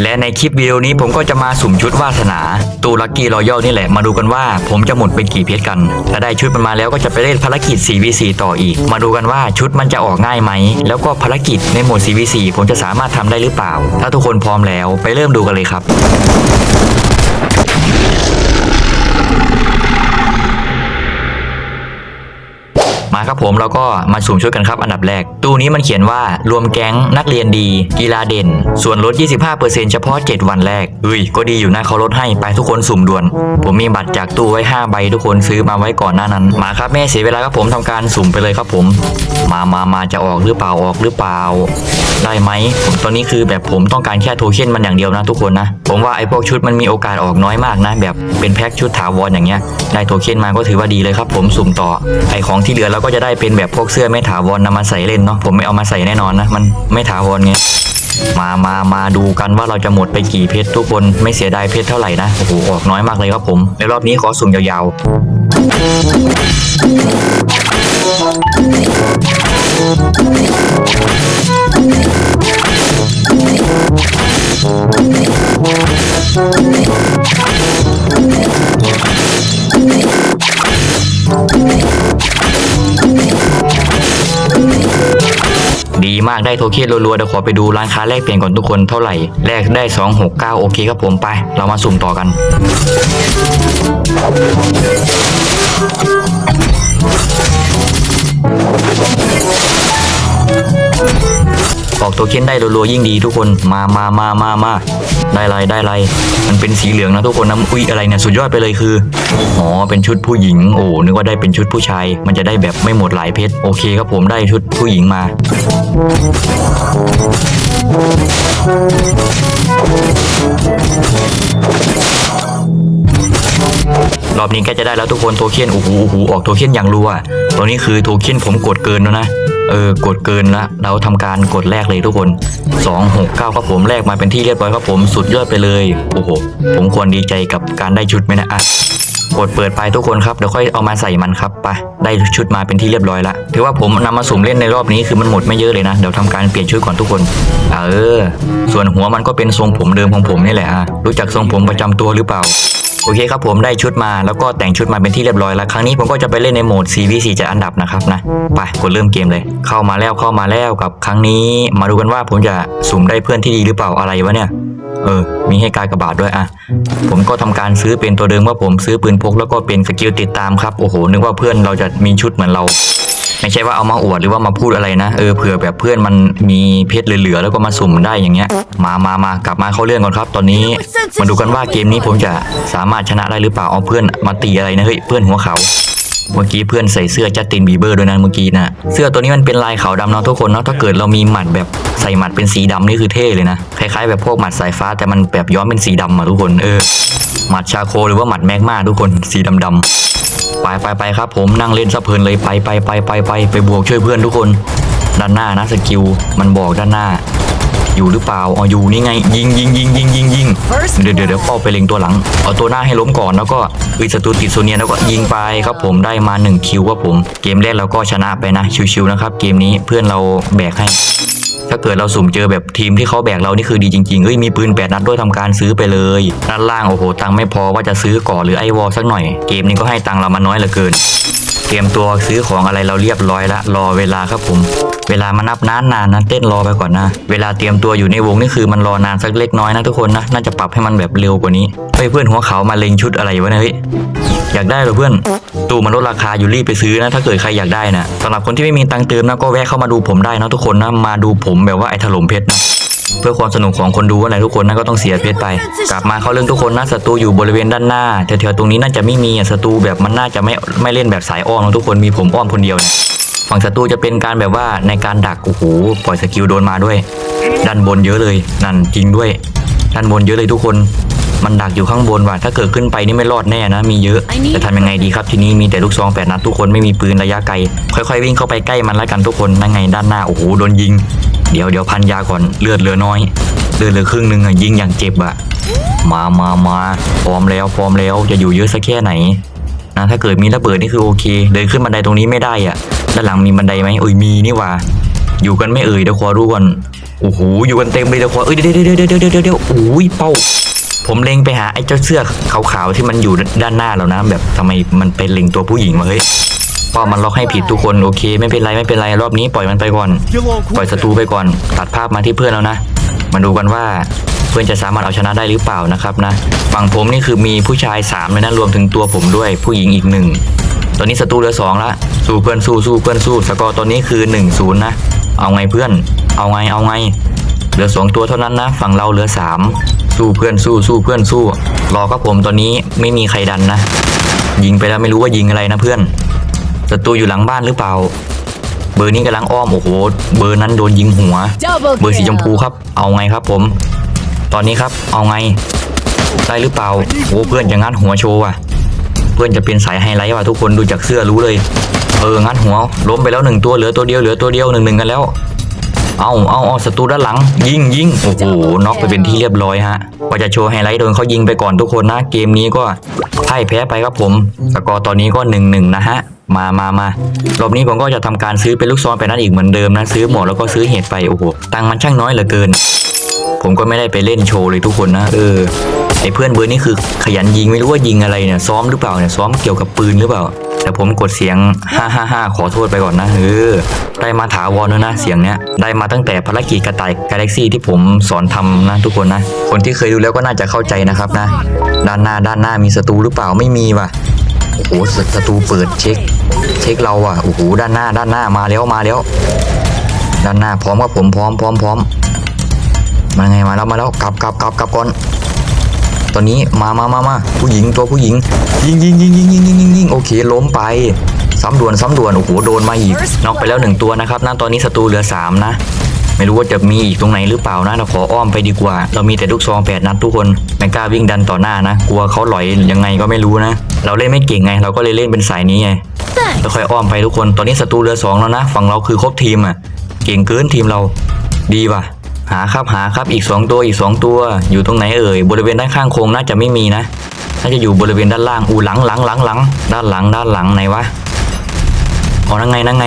และในคลิปวิดีโอนี้ผมก็จะมาสุ่มชุดวาสนาตูลักกี้รอยัลนี่แหละมาดูกันว่า ผมจะหมดไปกี่เพชรกันถ้าได้ชุดมันมาแล้วก็จะไปเล่นภารกิจ 4v4 ต่ออีก มาดูกันว่าชุดมันจะออกง่ายไหม แล้วก็ภารกิจในโหมด 4v4 ผมจะสามารถทำได้หรือเปล่า ถ้าทุกคนพร้อมแล้วไปเริ่มดูกันเลยครับ มา ครับผมเราก็มาสุ่มชุดกันครับอันดับแรก ตู้นี้มันเขียนว่ารวมแก๊งนักเรียนดี กีฬาเด่น ส่วนลด 25%เฉพาะ 7 วันแรกเฮ้ยก็ดีอยู่นะเขาลดให้ไปทุกคนสุ่มด่วน ผมมีบัตรจากตู้ไว้ 5 ใบทุกคนซื้อมาไว้ก่อนหน้านั้น มาครับแม่เสียเวลาครับผมทำการสุ่มไปเลยครับผม มามามาจะออกหรือเปล่าออกหรือเปล่า ได้ไหมผมตอนนี้คือแบบผมต้องการแค่โทเค็นมันอย่างเดียวนะทุกคนนะ ผมว่าไอ้พวกชุดมันมีโอกาสออกน้อยมากนะ แบบเป็นแพ็คชุดถาวรอย่างเงี้ยได้โทเค็นมาก็ถือว่าดีเลยครับ ผมสุ่มต่อไอ้ของที่เหลือเราก็จะได้เป็นแบบพวกเสื้อไม่ถาวรนำมาใส่เล่นเนาะผมไม่เอามาใส่แน่นอนนะ มันไม่ถาวรไงมามามาดูกันว่าเราจะหมดไปกี่เพชรทุกคนไม่เสียดายเพชรเท่าไหร่นะโอ้โหออกน้อยมากเลยครับผมในรอบนี้ขอสุ่มยาวๆ มากได้โทเค็นรัวๆเดี๋ยวขอไปดูร้านค้าแลกเปลี่ยนก่อนทุกคนเท่าไหร่แลกได้ 269 โอเคครับผมไป เรามาสุ่มต่อกัน ออกโทเค็นได้รัวๆยิ่งดีทุกคนมามามามามาได้ไรได้ไรมันเป็นสีเหลืองนะทุกคนนะอุ้ยอะไรเนี่ยสุดยอดไปเลยคืออ๋อเป็นชุดผู้หญิงโอ้นึกว่าได้เป็นชุดผู้ชาย มันจะได้แบบไม่หมดหลายเพชรโอเคครับผมได้ชุดผู้หญิงมารอบนี้ใกล้จะได้แล้วทุกคนโทเค็นโอ้โหโอ้โหออกโทเค็นอย่างรัวตรงนี้คือโทเค็นผมกดเกินแล้วนะ เออกดเกินละเราทำการกดแรกเลยทุกคน 269ครับผมแรกมาเป็นที่เรียบร้อยครับผมสุดยอดไปเลยโอ้โหผมควรดีใจกับการได้ชุดไหมนะอะกดเปิดไปทุกคนครับเดี๋ยวค่อยเอามาใส่มันครับไปได้ชุดมาเป็นที่เรียบร้อยละถือว่าผมนำมาสุ่มเล่นในรอบนี้คือมันหมดไม่เยอะเลยนะเดี๋ยวทำการเปลี่ยนชุดก่อนทุกคนเออ ส่วนหัวมันก็เป็นทรงผมเดิมของผมนี่แหละอะรู้จักทรงผมประจำตัวหรือเปล่า โอเคครับผมได้ชุดมาแล้วก็แต่งชุดมาเป็นที่เรียบร้อยแล้ว ครั้งนี้ผมก็จะไปเล่นในโหมด 4v4 จะอันดับนะครับนะ ไปกดเริ่มเกมเลย เข้ามาแล้วเข้ามาแล้วกับครั้งนี้มาดูกันว่าผมจะสุ่มได้เพื่อนที่ดีหรือเปล่าอะไรวะเนี่ยเออ มีให้การกระบาดด้วยอะ ผมก็ทำการซื้อเป็นตัวเดิมว่าผมซื้อปืนพกแล้วก็เป็นสกิลติดตามครับ โอ้โห นึกว่าเพื่อนเราจะมีชุดเหมือนเรา ไม่ใช่ว่าเอามาอวดหรือว่ามาพูดอะไรนะเออเผื่อแบบเพื่อนมันมีเพชรเหลือๆแล้วก็มาสุ่มได้อย่างเงี้ย มามามากลับมาเข้าเรื่องก่อนครับ ตอนนี้มาดูกันว่าเกมนี้ผมจะสามารถชนะได้หรือเปล่าเอาเพื่อนมาตีอะไรนะเฮ้ยเพื่อนหัวเขาเมื่อกี้เพื่อนใส่เสื้อจัสตินบีเบอร์ด้วยนะเมื่อกี้นะเสื้อตัวนี้มันเป็นลายขาวดำเนาะทุกคนเนาะถ้าเกิดเรามีหมัดแบบใส่หมัดเป็นสีดำนี่คือเท่เลยนะคล้ายๆแบบพวกหมัดสายฟ้าแต่มันแบบย้อมเป็นสีดำอะทุกคนเออหมัดชาโคหรือว่าหมัดแมกมาทุกคนสีดำๆ ไปไปไปครับผมนั่งเล่นซะเพลินเลยไปไปไปไปไปไปบวกช่วยเพื่อนทุกคน ด้านหน้านะสกิลมันบอกด้านหน้า อยู่หรือเปล่าอ๋ออยู่นี่ไง ยิงยิงยิงยิงยิงยิงเดี๋ยวเดี๋ยวเดี๋ยวเข้าไปเล็งตัวหลังเอาตัวหน้าให้ล้มก่อนแล้วก็วิศัตรูติดโซเนียแล้วก็ยิงไปครับผมได้มา1คิวครับผมเกมแรกเราก็ชนะไปนะชิวๆนะครับเกมนี้เพื่อนเราแบกให้ถ้าเกิดเราสุ่มเจอแบบทีมที่เขาแบกเรานี่คือดีจริงๆ เอ้ยมีปืนแปดนัดด้วยทำการซื้อไปเลยด้านล่างโอ้โหตังค์ไม่พอว่าจะซื้อก่อหรือไอวอลสักหน่อย เกมนี้ก็ให้ตังค์เรามาน้อยเหลือเกินเตรียมตัวซื้อของอะไรเราเรียบร้อยละรอเวลาครับผม เวลามานับนานนานนะเต้นรอไปก่อนนะ เวลาเตรียมตัวอยู่ในวงนี่คือมันรอนานสักเล็กน้อยนะทุกคนนะน่าจะปรับให้มันแบบเร็วกว่านี้เฮ้ยเพื่อนหัวเขามาเล็งชุดอะไรวะเนี่ยเฮ้ยอยากได้เหรอเพื่อน ตู้มันลดราคาอยู่รีบไปซื้อนะ ถ้าเกิดใครอยากได้นะสำหรับคนที่ไม่มีตังค์เติมนะก็แวะเข้ามาดูผมได้นะทุกคนนะมาดูผมแบบว่าไอ้ถล่มเพชรนะ เพื่อความสนุกของคนดูอะไรทุกคนน่าก็ต้องเสียเพชรไป กลับมาเข้าเรื่องทุกคนนะศัตรูอยู่บริเวณด้านหน้าแถวๆตรงนี้น่าจะไม่มีศัตรูแบบมันน่าจะไม่ไม่เล่นแบบสายอ้อมนะทุกคนมีผมอ้อมคนเดียวเนี่ยฝั่งศัตรูจะเป็นการแบบว่าในการดักโอ้โหปล่อยสกิลโดนมาด้วยด้านบนเยอะเลยนั่นจริงด้วยด้านบนเยอะเลยทุกคน มันดักอยู่ข้างบนว่ะถ้าเกิดขึ้นไปนี่ไม่รอดแน่นะ มีเยอะจะทำยังไงดีครับทีนี้มีแต่ลูกซองแปดนัดทุกคนไม่มีปืนระยะไกล ค่อยๆวิ่งเข้าไปใกล้มันแล้วกันทุกคนนั่นไงด้านหน้าโอ้โหโดนยิง เดี๋ยวเดี๋ยวพันยาก่อนเลือดเหลือน้อยเลือดเหลือครึ่งหนึงอะยิงอย่างเจ็บอะมามามาพร้อมแล้วพร้อมแล้วจะอยู่เยอะสักแค่ไหนนะถ้าเกิดมีระเบิดนี่คือโอเค เดินขึ้นบันไดตรงนี้ไม่ได้อะด้านหลังมีบันไดไหมเอ้ยมีนี่หว่า อยู่กันไม่เอ่ยเดี๋ยวขอรู้ก่อนโอ้โหอยู่กันเต็มเลยเดี๋ยวขอเอ้ยเดี๋ยวเดี๋ยวเดี๋ยวเดี๋ยวเดี๋ยวเดี๋ยวโอ้ยเป้า ผมเล็งไปหาไอ้เจ้าเสื้อขาวๆที่มันอยู่ด้านหน้าเรานะ แบบทำไมมันเป็นเล็งตัวผู้หญิงวะเฮ้ยเป้ามันล็อกให้ผิดทุกคนโอเค ไม่เป็นไรไม่เป็นไรรอบนี้ปล่อยมันไปก่อน ปล่อยศัตรูไปก่อน ตัดภาพมาที่เพื่อนแล้วนะมาดูกันว่าเพื่อนจะสามารถเอาชนะได้หรือเปล่านะครับนะฝั่งผมนี่คือมีผู้ชาย3เลยนะรวมถึงตัวผมด้วยผู้หญิงอีกหนึ่งตอนนี้ศัตรูเหลือสองละสู้เพื่อนสู้สู้เพื่อนสู้สกอร์ตอนนี้คือ1นศูนย์นะเอาไงเพื่อน เอาไงเอาไง เหลือสองตัวเท่านั้นนะ ฝั่งเราเหลือสาม สู้เพื่อนสู้สู้เพื่อนสู้ รอครับผมตอนนี้ไม่มีใครดันนะ ยิงไปแล้วไม่รู้ว่ายิงอะไรนะเพื่อนศัตรูอยู่หลังบ้านหรือเปล่า เบอร์นี้กำลังอ้อมโอ้โหเบอร์นั้นโดนยิงหัว Double เบอร์สีชมพู kill. ครับ เอาไงครับผม ตอนนี้ครับเอาไงได้หรือเปล่าโอ้เพื่อนจะงัดหัวโชว์ว่ะ เพื่อนจะเป็นสายไฮไลท์ว่ะทุกคนดูจากเสื้อรู้เลย เอองัดหัวล้มไปแล้วหนึ่งตัวเหลือตัวเดียวเหลือตัวเดียวหนึ่งหนึ่งกันแล้ว เอาเอาเอาศัตรูด้านหลัง ยิงยิงโอ้โหน็อกไปเป็นที่เรียบร้อยฮะกว่าจะโชว์ไฮไลท์โดนเขายิงไปก่อนทุกคนนะ เกมนี้ก็พ่ายแพ้ไปครับผม สกอร์ตอนนี้ก็หนึ่งหนึ่งนะฮะมามา มารอบนี้ผมก็จะทำการซื้อเป็นลูกซองไปนั่นอีกเหมือนเดิมนะ ซื้อหมดแล้วก็ซื้อเห็ดไป โอ้โห ตังค์มันช่างน้อยเหลือเกิน ผมก็ไม่ได้ไปเล่นโชว์เลยทุกคนนะเออไอเพื่อนเบอร์นี่คือขยันยิงไม่รู้ว่ายิงอะไรเนี่ยซ้อมหรือเปล่าเนี่ยซ้อมเกี่ยวกับปืนหรือเปล่า แต่ผมกดเสียง 555 ขอโทษไปก่อนนะเออได้มาถาวรแล้วนะเสียงเนี้ยได้มาตั้งแต่ภารกิจกระต่ายกาแล็กซี่ที่ผมสอนทำนะทุกคนนะ คนที่เคยดูแล้วก็น่าจะเข้าใจนะครับนะ ด้านหน้าด้านหน้ามีศัตรูหรือเปล่าไม่มีว่ะโอ้โหศัตรูเปิดเช็ค เช็คเราอะโอ้โหด้านหน้าด้านหน้ามาแล้วมาแล้ว ด้านหน้าพร้อมครับผมพร้อมพร้อมพร้อม มาไงมาแล้วมาแล้วกลับกลับกลับกลับก่อนตอนนี้มามามามาผู้หญิงตัวผู้หญิง ยิงยิงยิงยิงยิงยิงยิงยิงโอเคล้มไปซ้ำด่วนซ้ำด่วนโอ้โหโดนมาอีกน็อกไปแล้วหนึ่งตัวนะครับนะตอนนี้ศัตรูเหลือสามนะไม่รู้ว่าจะมีอีกตรงไหนหรือเปล่านะเราขออ้อมไปดีกว่า เรามีแต่ลูกซองแปดนัดทุกคนไม่กล้าวิ่งดันต่อหน้านะกลัวเขาหลอยยังไงก็ไม่รู้นะ เราเล่นไม่เก่งไง เราก็เลยเล่นเป็นสายนี้ไง Thanks. ค่อยๆอ้อมไปทุกคนตอนนี้ศัตรูเหลือสองแล้วนะฝั่งเราคือครบทีมอะ เก่งเกินทีมเราดีว่ะ หาครับหาครับอีกสองตัวอีกสองตัว อยู่ตรงไหนเอ่ยบริเวณด้านข้างโค้งน่าจะไม่มีนะน่าจะอยู่บริเวณด้านล่างอูหลังหลังหลังหลังด้านหลังด้านหลังไหนวะอ๋อนั่งไงนั่งไง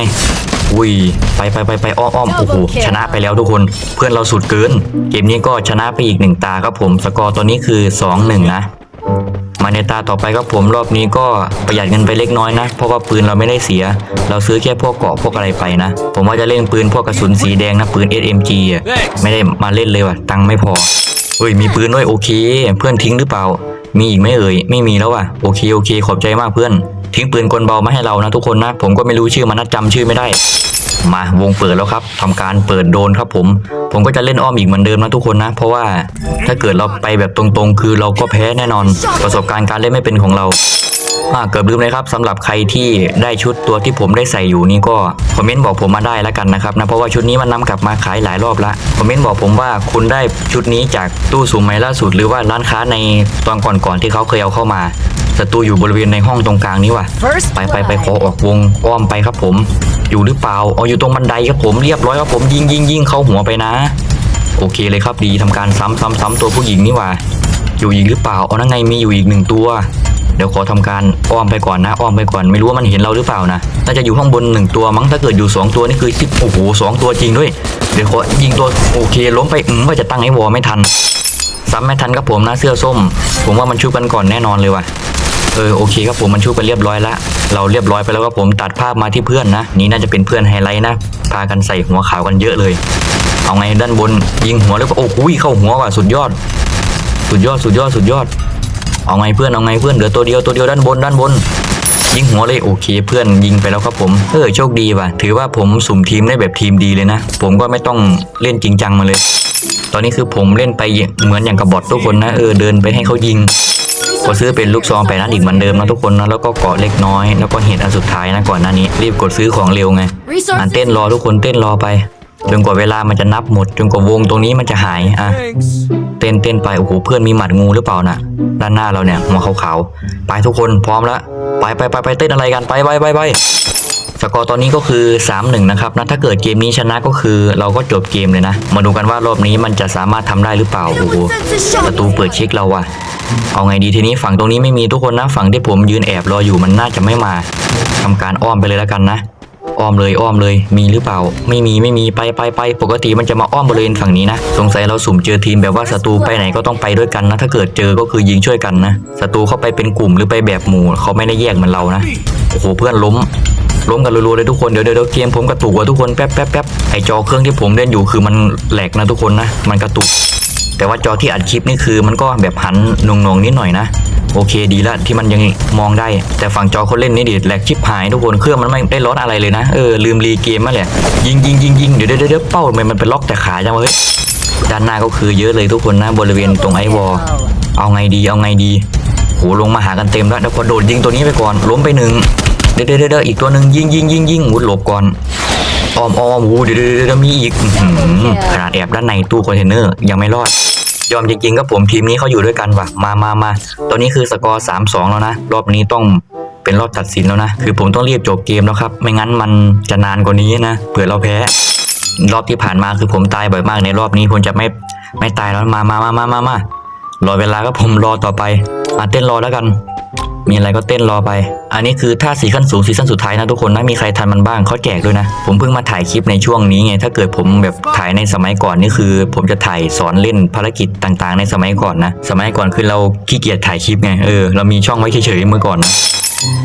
อุ้ยไปไปไปไปอ้อมอ้อมโอ้โหชนะไปแล้วทุกคนเพื่อนเราสุดเกิน เกมนี้ก็ชนะไปอีกหนึ่งตาครับผมสกอร์ตัวนี้คือสองหนึ่งนะ มาในตาต่อไปครับผมรอบนี้ก็ประหยัดเงินไปเล็กน้อยนะ เพราะว่าปืนเราไม่ได้เสีย เราซื้อแค่พวกเกาะพวกอะไรไปนะ ผมว่าจะเล่นปืนพวกกระสุนสีแดงนะปืน SMG อะไม่ได้มาเล่นเลยว่ะตังค์ไม่พอเฮ้ยมีปืนด้วยโอเค เพื่อนทิ้งหรือเปล่า มีอีกไหมเอ่ยไม่มีแล้วว่ะโอเคโอเค ขอบใจมากเพื่อน ทิ้งปืนกลเบามาให้เรานะทุกคนนะ ผมก็ไม่รู้ชื่อมันนะจำชื่อไม่ได้ มาวงเปิดแล้วครับทำการเปิดโดนครับผม ผมก็จะเล่นอ้อมอีกเหมือนเดิมนะทุกคนนะ เพราะว่าถ้าเกิดเราไปแบบตรงๆ คือเราก็แพ้แน่นอน ประสบการณ์การเล่นไม่เป็นของเราอ่าเกือบลืมเลยครับสำหรับใครที่ได้ชุดตัวที่ผมได้ใส่อยู่นี่ก็คอมเมนต์บอกผมมาได้แล้วกันนะครับนะเพราะว่าชุดนี้มันนำกลับมาขายหลายรอบละคอมเมนต์บอกผมว่าคุณได้ชุดนี้จากตู้สูงไหมล่าสุด หรือว่าร้านค้าในตอนก่อนๆที่เขาเคยเอาเข้ามา ศัตรูอยู่บริเวณในห้องตรงกลางนี้ว่ะ First ไปไปไปขอ blood. ออกวงอ้อมไปครับผม อยู่หรือเปล่าเอาอยู่ตรงบันไดครับผมเรียบร้อยครับผมยิงยิงยิงเข้าหัวไปนะ โอเคเลยครับดีทำการซ้ำซ้ำซ้ำตัวผู้หญิงนี่หว่าอยู่อีกหรือเปล่าเอานั่นไงมีอยู่อีกหนึ่งตัว เดี๋ยวขอทำการอ้อมไปก่อนนะอ้อมไปก่อนไม่รู้ว่ามันเห็นเราหรือเปล่านะน่าจะอยู่ข้างบนหนึ่งตัวมั้งถ้าเกิดอยู่สองตัวนี่คือสิบโอ้โหสองตัวจริงด้วย เดี๋ยวขอยิงตัวโอเคล้มไปอืมว่าจะตั้งไอ้วอลไม่ทันซ้ำไม่ทันครับผมนะเสื้อส้ม ผมว่ามันชุบกันก่อนแน่นอนเลยว่ะ เออโอเคครับผมมันชุบไปเรียบร้อยละเราเรียบร้อยไปแล้วครับผมตัดภาพมาที่เพื่อนนะ นี่น่าจะเป็นเพื่อนไฮไลท์นะ พากันใส่หัวขาวกันเยอะเลย เอาไงด้านบนยิงหัวแล้วก็โอ้โหเข้าหัวว่ะสุดยอด สุดยอดสุดยอดสุดยอด เอาไงเพื่อนเอาไงเพื่อนเหลือตัวเดียวตัวเดียวด้านบนด้านบนยิงหัวเลยโอเคเพื่อนยิงไปแล้วครับผมเออโชคดีว่ะ ถือว่าผมสุ่มทีมได้แบบทีมดีเลยนะ ผมก็ไม่ต้องเล่นจริงจังมาเลย ตอนนี้คือผมเล่นไปเหมือนอย่างกับบอททุกคนนะเออเดินไปให้เขายิง ก็ซื้อเป็นลูกซองไปนัดอีกเหมือนเดิมนะทุกคนนะแล้วก็เกาะเล็กน้อย แล้วก็เห็ดอันสุดท้ายนะก่อนหน้านี้รีบกดซื้อของเร็วไงอ่าน Resources. เต้นรอทุกคนเต้นรอไปจนกว่าเวลามันจะนับหมดจนกว่าวงตรงนี้มันจะหายอะ Thanks. เต้นเต้นไปโอ้โหเพื่อนมีหมัดงูหรือเปล่าน่ะ ด้านหน้าเราเนี่ยหัวขาวๆไปทุกคนพร้อมแล้วไปไปไปไปเต้นอะไรกันไปไปไปไป สกอร์ตอนนี้ก็คือ 3-1 นะครับนะถ้าเกิดเกมนี้ชนะก็คือเราก็จบเกมเลยนะ มาดูกันว่ารอบนี้มันจะสามารถทำได้หรือเปล่าโอ้โหประตูเปิดเช็คเราอะเอาไงดีทีนี้ฝั่งตรงนี้ไม่มีทุกคนนะฝั่งที่ผมยืนแอบรออยู่มันน่าจะไม่มาทำการอ้อมไปเลยแล้วกันนะอ้อมเลยอ้อมเลยมีหรือเปล่า ไม่มีไม่มีไปไปไปปกติมันจะมาอ้อมบริเวณฝั่งนี้นะ สงสัยเราสุ่มเจอทีมแบบว่าศัตรูไปไหนก็ต้องไปด้วยกันนะ ถ้าเกิดเจอก็คือยิงช่วยกันนะศัตรูเข้าไปเป็นกลุ่มหรือไปแบบหมู่เขาไม่ได้แยกเหมือนเรานะโอ้โหเพื่อนล้ม ล้มกันรัวๆเลยทุกคนเดี๋ยวเดี๋ยวเกมผมกระตุกว่ะทุกคนแป๊บแป๊บแป๊บไอจอเครื่องที่ผมเล่นอยู่คือมันแหลกนะทุกคนนะมันกระตุก แต่ว่าจอที่อัดคลิปนี่คือมันก็แบบหันนงๆนิดหน่อยนะโอเคดีละที่มันยังมองได้ แต่ฝั่งจอคนเล่นนี่ดิแหลกชิบหายทุกคนเครื่องมันไม่ได้ร้อนอะไรเลยนะเออลืมรีเกมมาแหละยิงยิงยิงยิงเดี๋ยวเดี๋ยวเดี๋ยวเป้าทำไมมันเป็นล็อกแต่ขาจังเฮ้ยด้านหน้าก็คือเยอะเลยทุกคนนะบริเวณตรงไอวอลเอาไงดีเอาไงดีโหลงมาหากันเต็มแล้วเดี๋ยวพอโดดยิงตัวนี้ไปก่อนล้มไปหนึ่ง เดี๋ยวเดี๋ยวเดี๋ยวอีกตัวหนึ่งยิงยิงยิงยิงวุดหลบก่อนอ้อมอ้อมโอ้เดี๋ยวเดี๋ยวเดี๋ยวมีอีกขนาดแอบด้านในตู้คอนเทนเนอร์ยังไม่รอด ยอมจริงๆก็ผมทีมนี้เขาอยู่ด้วยกันว่ะ มามามาตอนนี้คือสกอร์3-2แล้วนะ รอบนี้ต้องเป็นรอบตัดสินแล้วนะ คือผมต้องรีบจบเกมแล้วครับ ไม่งั้นมันจะนานกว่านี้นะเผื่อเราแพ้ รอบที่ผ่านมาคือผมตายบ่อยมากในรอบนี้ผมจะไม่ไม่ตายแล้วมามามามามามารอเวลาก็ผมรอต่อไปมาเต้นรอแล้วกัน มีอะไรก็เต้นรอไป อันนี้คือท่าสีขั้นสูงซีซั่นสุดท้ายนะทุกคนนะมีใครทันมันบ้างเขาแจกด้วยนะ ผมเพิ่งมาถ่ายคลิปในช่วงนี้ไงถ้าเกิดผมแบบถ่ายในสมัยก่อนนี่คือ ผมจะถ่ายสอนเล่นภารกิจต่างๆ ในสมัยก่อนนะ สมัยก่อนคือเราขี้เกียจถ่ายคลิปไงเออเรามีช่องไว้เฉยๆเมื่อก่อนนะ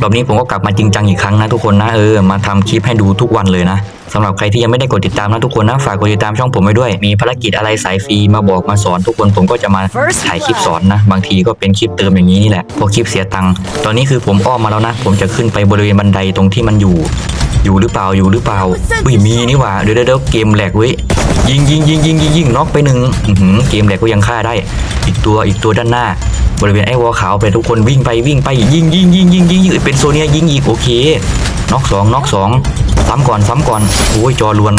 รอบนี้ผมก็กลับมาจริงจังอีกครั้งนะทุกคนนะเออมาทำคลิปให้ดูทุกวันเลยนะสำหรับใครที่ยังไม่ได้กดติดตามนะทุกคนนะฝากกดติดตามช่องผมไว้ด้วย มีภารกิจอะไรสายฟรีมาบอกมาสอนทุกคนผมก็จะมาถ่ายคลิปสอนนะ บางทีก็เป็นคลิปเติมอย่างนี้นี่แหละพวกคลิปเสียตังค์ตอนนี้คือผมอ้อมมาแล้วนะผมจะขึ้นไปบริเวณบันไดตรงที่มันอยู่ อยู่หรือเปล่าอยู่หรือเปล่าอุ้ยมีนี่หว่าเดี๋ยวเดี๋ยวเดี๋ยวเกมแหลกเว้ยยิงยิงยิงยิงยิงยิงน็อกไปหนึ่งอื้อหือเกมแหลกก็ยังฆ่าได้ อีกตัวอีกตัวด้านหน้า บริเวณไอ้วอลขาวไปทุกคนวิ่งไปวิ่งไปยิงยิงยิงยิงยิงยิงเป็นโซเนียยิงอีกโอเคน็อกสองน็อกสองซ้ำก่อนซ้ำก่อนโอ้ยจอลวน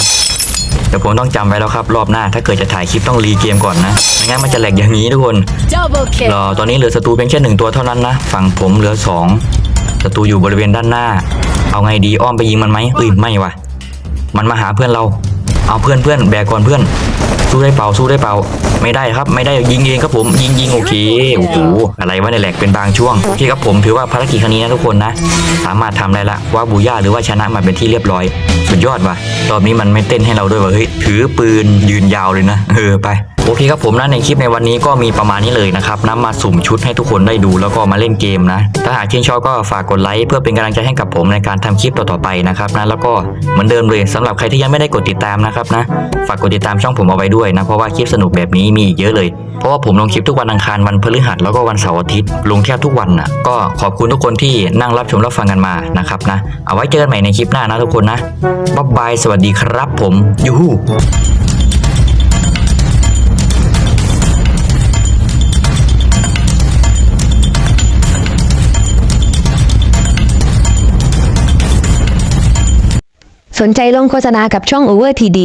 เดี๋ยวผมต้องจำไว้แล้วครับ รอบหน้าถ้าเกิดจะถ่ายคลิปต้องรีเกมก่อนนะไม่งั้นมันจะแหลกอย่างนี้ทุกคน Double ร kill. อตอนนี้เหลือศัตรูเพียงแค่หนึ่งตัวเท่านั้นนะ ฝั่งผมเหลือสอง ศัตรูอยู่บริเวณด้านหน้า เอาไงดีอ้อมไปยิงมันไหมเอ้ยไม่ว่ะ มันมาหาเพื่อนเรา เอาเพื่อนเพื่อนแบกก่อนเพื่อน สู้ได้เปล่าสู้ได้เปล่า ไม่ได้ครับ ไม่ได้ยิงเองครับผมยิงยิงโอเคโอ้โหอะไรวะในแหลกเป็นบางช่วงโอเคครับผมถือว่าภารกิจครั้งนี้นะทุกคนนะ สามารถทำได้ละว่าบูย่าหรือว่าชนะมาเป็นที่เรียบร้อย สุดยอดว่ะรอบนี้มันไม่เต้นให้เราด้วยว่ะเฮ้ยถือปืนยืนยาวเลยนะเออไป โอเคครับผมนะในคลิปในวันนี้ก็มีประมาณนี้เลยนะครับนะมาสุ่มชุดให้ทุกคนได้ดูแล้วก็มาเล่นเกมนะ ถ้าหากชื่นชอบก็ฝากกดไลค์เพื่อเป็นกำลังใจให้กับผมในการทำคลิปต่อๆไปนะครับนะแล้วก็เหมือนเดิมเลยสำหรับใครที่ยังไม่ได้กดติดตามนะครับนะฝากกดติดตามช่องผมเอาไว้ด้วยนะเพราะว่าคลิปสนุกแบบนี้มีอีกเยอะเลย เพราะว่าผมลงคลิปทุกวันอังคารวันพฤหัสแล้วก็วันเสาร์อาทิตย์ลงแค่ทุกวันน่ะก็ขอบคุณทุกคนที่นั่งรับชมรับฟังกันมานะครับนะเอาไว้เจอกันใหม่ในคลิปหน้านะทุกคนนะบ๊ายบายสวัสดีครับ ผมยูฮู สนใจลงโฆษณากับช่อง Over TD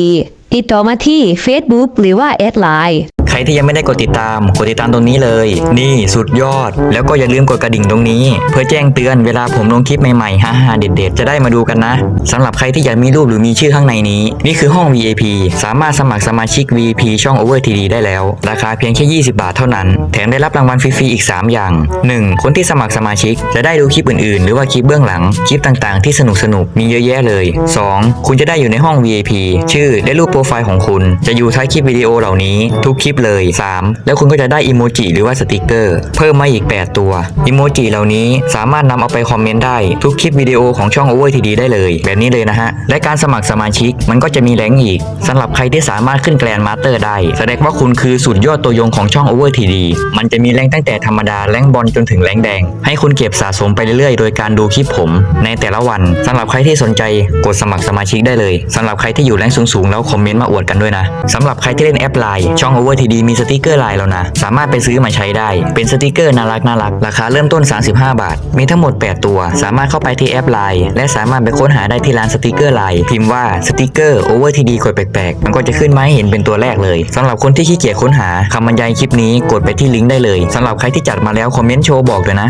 ติดต่อมาที่ Facebook หรือว่าแอดไลน์ รที่ยังไม่ได้กดติดตาม กดติดตามตรงนี้เลย นี่สุดยอด แล้วก็อย่าลืมกดกระดิ่งตรงนี้ เพื่อแจ้งเตือนเวลาผมลงคลิปใหม่ๆฮ่าๆเด็ดๆ จะได้มาดูกันนะสำหรับใครที่อยากมีรูปหรือมีชื่อข้างในนี้ นี่คือห้อง VIP สามารถสมัครสมาชิก VIP ช่อง Over TD ได้แล้ว ราคาเพียงแค่ 20 บาทเท่านั้น แถมได้รับรางวัลฟรีๆอีก 3 อย่าง 1. คนที่สมัครสมาชิกจะได้ดูคลิปอื่นๆ หรือว่าคลิปเบื้องหลังคลิปต่างๆ ที่สนุกๆมีเยอะแยะเลย 2. คุณจะได้อยู่ในห้อง VIP ชื่อและรูปโปรไฟล์ของคุณ จะอยู่ท้ายคลิปวิดีโอเหล่านี้ทุกคลิปเลย 3. แล้วคุณก็จะได้อีโมจิหรือว่าสติกเกอร์ เพิ่มมาอีก 8 ตัวอีโมจิเหล่านี้สามารถนำเอาไปคอมเมนต์ได้ทุกคลิปวิดีโอของช่อง Over TD ได้เลย แบบนี้เลยนะฮะ และการสมัครสมาชิกมันก็จะมีแรงอีกสำหรับใครที่สามารถขึ้นแกรนมาสเตอร์ได้ แสดงว่าคุณคือสุดยอดตัวยงของช่อง Over TD มันจะมีแรงตั้งแต่ธรรมดาแรงบอลจนถึงแรงแดง ให้คุณเก็บสะสมไปเรื่อยๆ โดยการดูคลิปผม ในแต่ละวันสำหรับใครที่สนใจกดสมัครสมาชิกได้เลยสำหรับใครที่อยู่แรงสูงๆแล้วคอมเมนต์มาอวดกันด้วยนะสำหรับใครที่เล่นแอปไลน์ช่อง Over TD มีสติกเกอร์ไลน์แล้วนะ สามารถไปซื้อมาใช้ได้ เป็นสติกเกอร์น่ารักน่ารัก ราคาเริ่มต้น 35 บาท มีทั้งหมด 8 ตัว สามารถเข้าไปที่แอปไลน์และสามารถไปค้นหาได้ที่ร้านสติกเกอร์ไลน์พิมพ์ว่าสติกเกอร์โอเวอร์ทีดแปลกๆ มันก็จะขึ้นมาให้เห็นเป็นตัวแรกเลยสำหรับคนที่ขี้เกียจค้นหาคำบรรยายคลิปนี้กดไปที่ลิงก์ได้เลยสำหรับใครที่จัดมาแล้วคอมเมนต์โชว์บอกเลยนะ